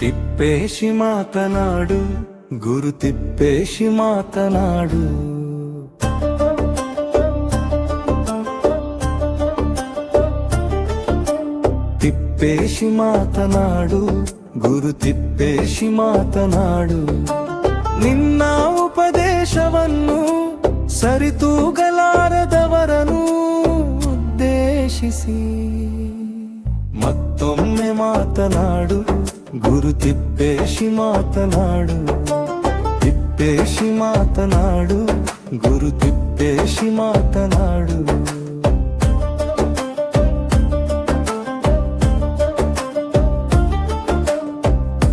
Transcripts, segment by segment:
ತಿಪ್ಪೇಶಿ ಮಾತನಾಡು ಗುರು ತಿಪ್ಪೇಶಿ ಮಾತನಾಡು ತಿಪ್ಪೇಶಿ ಮಾತನಾಡು ಗುರು ತಿಪ್ಪೇಶಿ ಮಾತನಾಡು ನಿನ್ನ ಉಪದೇಶವನ್ನು ಸರಿತೂಗಲಾರದವರನು ಉದ್ದೇಶಿಸಿ ಮತ್ತೊಮ್ಮೆ ಮಾತನಾಡು ಗುರು ತಿಪ್ಪೇಶಿ ಮಾತನಾಡು ತಿಪ್ಪೇಶಿ ಮಾತನಾಡು, ಗುರು ತಿಪ್ಪೇಶಿ ಮಾತನಾಡು.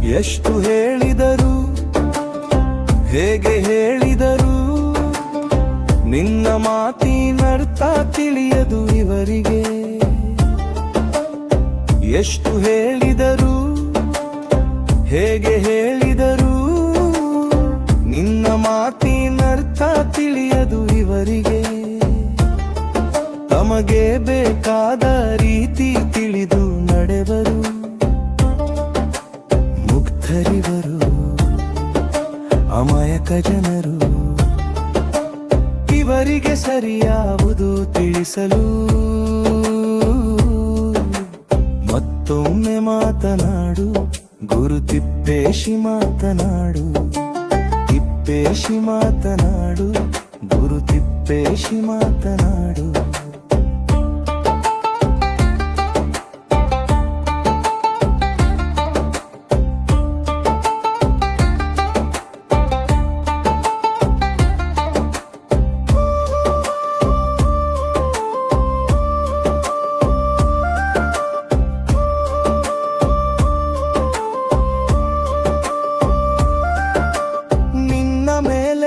ಎಷ್ಟು ಹೇಳಿದರು, ಹೇಗೆ ಹೇಳಿದರು, ನಿನ್ನ ಮಾತಿನರ್ಥ ತಿಳಿಯದು ಇವರಿಗೆ. ಎಷ್ಟು ಹೇಳಿದರು ಹೇಗೆ ಹೇಳಿದರು ನಿನ್ನ ಮಾತಿನರ್ಥ ತಿಳಿಯದು ಇವರಿಗೆ. ತಮಗೆ ಬೇಕಾದ ರೀತಿ ತಿಳಿದು ನಡೆವರು. ಮುಕ್ತರಿವರು ಅಮಾಯಕ ಜನರು. ಇವರಿಗೆ ಸರಿಯಾವುದು ತಿಳಿಸಲು ಮತ್ತೊಮ್ಮೆ ಮಾತನಾಡು. ಗುರು ತಿಪ್ಪೇಶಿ ಮಾತನಾಡು ತಿಪ್ಪೇಶಿ ಮಾತನಾಡು ಗುರು ತಿಪ್ಪೇಶಿ ಮಾತನಾಡು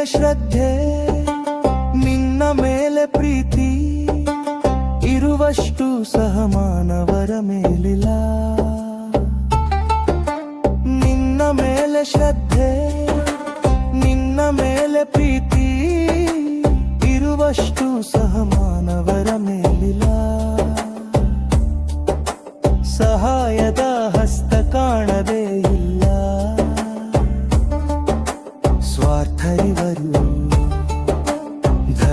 ಮೇಲೆ ಶ್ರದ್ಧೆ, ನಿನ್ನ ಮೇಲೆ ಪ್ರೀತಿ, ಇರುವಷ್ಟು ಸಹಮಾನವರ ಮೇಲಿಲ್ಲ. ನಿನ್ನ ಮೇಲೆ ಶ್ರದ್ಧೆ, ನಿನ್ನ ಮೇಲೆ ಪ್ರೀತಿ, ಇರುವಷ್ಟು ಸಹ ಮಾನವರ ಸಹಾಯದ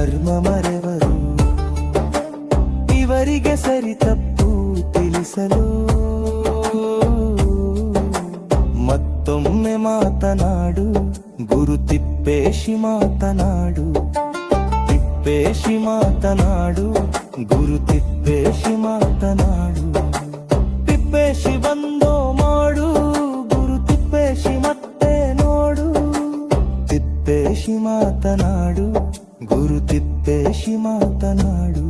ಧರ್ಮ ಮರೆವರು. ಇವರಿಗೆ ಸರಿ ತಪ್ಪು ತಿಳಿಸಲು. ಮತ್ತೊಮ್ಮೆ ಮಾತನಾಡು, ಗುರು ತಿಪ್ಪೇಶಿ ಮಾತನಾಡು. ತಿಪ್ಪೇಶಿ ಮಾತನಾಡು, ಗುರು ತಿಪ್ಪೇಶಿ ಮಾತನಾಡು. ತಿಪ್ಪೇಶಿ ಬಂದೋ ಮಾಡು, ಗುರು ತಿಪ್ಪೇಶಿ ಮತ್ತೆ ನೋಡು. ತಿಪ್ಪೇಶಿ ಮಾತನಾಡು ಮಾತನಾಡು